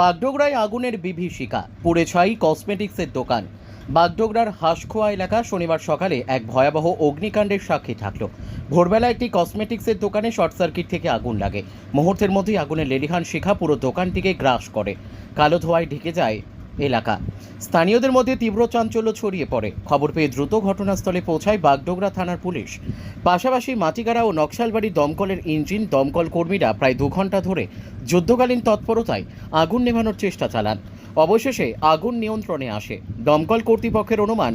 বাগডোগরায় আগুনের বিভীষিকা, পুড়ে ছাই কসমেটিক্সের দোকান। বাগডোগরার হাঁসখোয়া এলাকা শনিবার সকালে এক ভয়াবহ অগ্নিকাণ্ডের সাক্ষী থাকল। ভোরবেলা একটি কসমেটিক্সের দোকানে শর্ট সার্কিট থেকে আগুন লাগে। মুহূর্তের মধ্যেই আগুনের লেলিহান শিখা পুরো দোকানটিকে গ্রাস করে। কালো ধোয়ায় ঢেকে যায় এলাকা। স্থানীয়দের মধ্যে তীব্র চাঞ্চল্য ছড়িয়ে পড়ে। খবর পেয়ে দ্রুত ঘটনাস্থলে পৌঁছায় বাগডোগরা থানার পুলিশ। পাশাপাশি মাটিগাড়া ও নকশালবাড়ি দমকলের ইঞ্জিন দমকল কর্মীরা প্রায় দু ঘণ্টা ধরে যুদ্ধকালীন তৎপরতায় আগুন নেভানোর চেষ্টা চালান। অবশেষে আগুন নিয়ন্ত্রণে আসে। দমকল কর্তৃপক্ষের অনুমান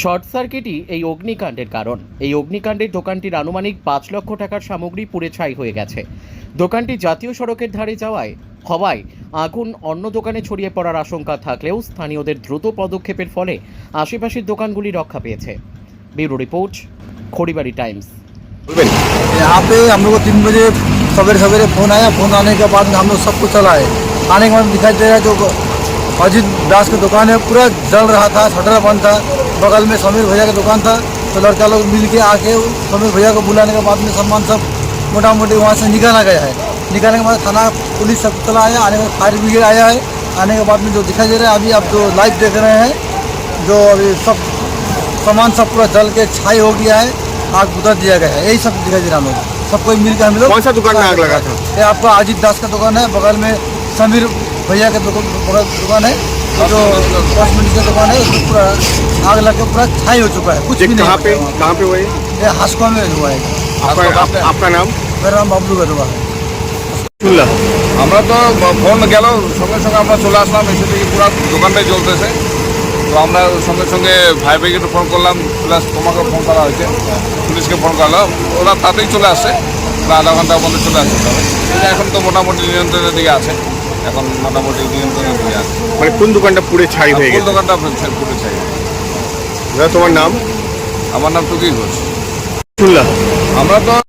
শর্ট সার্কিটই এই অগ্নিকাণ্ডের কারণ। এই অগ্নিকাণ্ডে দোকানটির আনুমানিক পাঁচ লক্ষ টাকার সামগ্রী পুড়ে ছাই হয়ে গেছে। দোকানটি জাতীয় সড়কের ধারে যাওয়ায় হওয়ায় আগুন অন্য দোকানে ছড়িয়ে পড়ার আশঙ্কা থাকলেও স্থানীয়দের দ্রুত পদক্ষেপের ফলে আশেপাশের দোকানগুলি রক্ষা পেয়েছে। Bureau report Kharibari Times. আপে আমরা তিন বাজে सवेरे सवेरे फ़ोन आया, फ़ोन आने के बाद हम लोग सब कुछ चला है आने के बाद दिखाई दे रहा है जो अजीत दास की दुकान है, पूरा जल रहा था, शटर बंद था, बगल में समीर भैया की दुकान था तो लड़का लोग मिल के आके समीर भैया को बुलाने के बाद में सामान सब मोटा मोटी वहाँ से निकाला गया है। निकालने के बाद थाना पुलिस सब चला आया, आने के बाद फायर ब्रिगेड आया है। आने के बाद में जो दिखाई दे रहा है, अभी आप जो लाइव देख रहे हैं, जो अभी सब सामान सब पूरा जल के छाई हो गया है, आग बुझा दिया गया है। यही सब दिखाई दे रहा हम। लोग सब कोई मिल के हम लोग कौन सा दुकान में आग लगा था? ये आपका अजीत दास का दुकान है बगल में समीर भैया का दुकान बगल दुकान है और जो कॉस्मेटिक का दुकान है उसमें पूरा आग लग के पूरा छाई हो चुका है कुछ ये भी नहीं कहाँ पे बचा वहाँ। कहाँ पे हुआ ये ये हास्को में हुआ है आपका आप- आपका नाम मेरा नाम बबलू गरुआ है শুনলাম আমরা তো ফোন গেল সঙ্গে সঙ্গে আমরা চলে আসলাম এসে দেখি পুরো দোকানটাই চলতেছে তো আমরা সঙ্গে সঙ্গে ফায়ার ব্রিগেডে ফোন করলাম প্লাস তোমাকে ফোন করা হয়েছে পুলিশকে ফোন করা ওরা তাতেই চলে আসে। ওরা আধা ঘণ্টার মধ্যে চলে আসে। তবে এখন তো মোটামুটি নিয়ন্ত্রণের দিকে আছে। এখন মোটামুটি নিয়ন্ত্রণের দিকে আছে। মানে কোন দোকানটা পুড়ে ছাই হয়ে গেছে? দোকানটা পুরো ছাই তোমার নাম? আমার নাম টুকি ঘোষ। শুনলাম। আমরা তো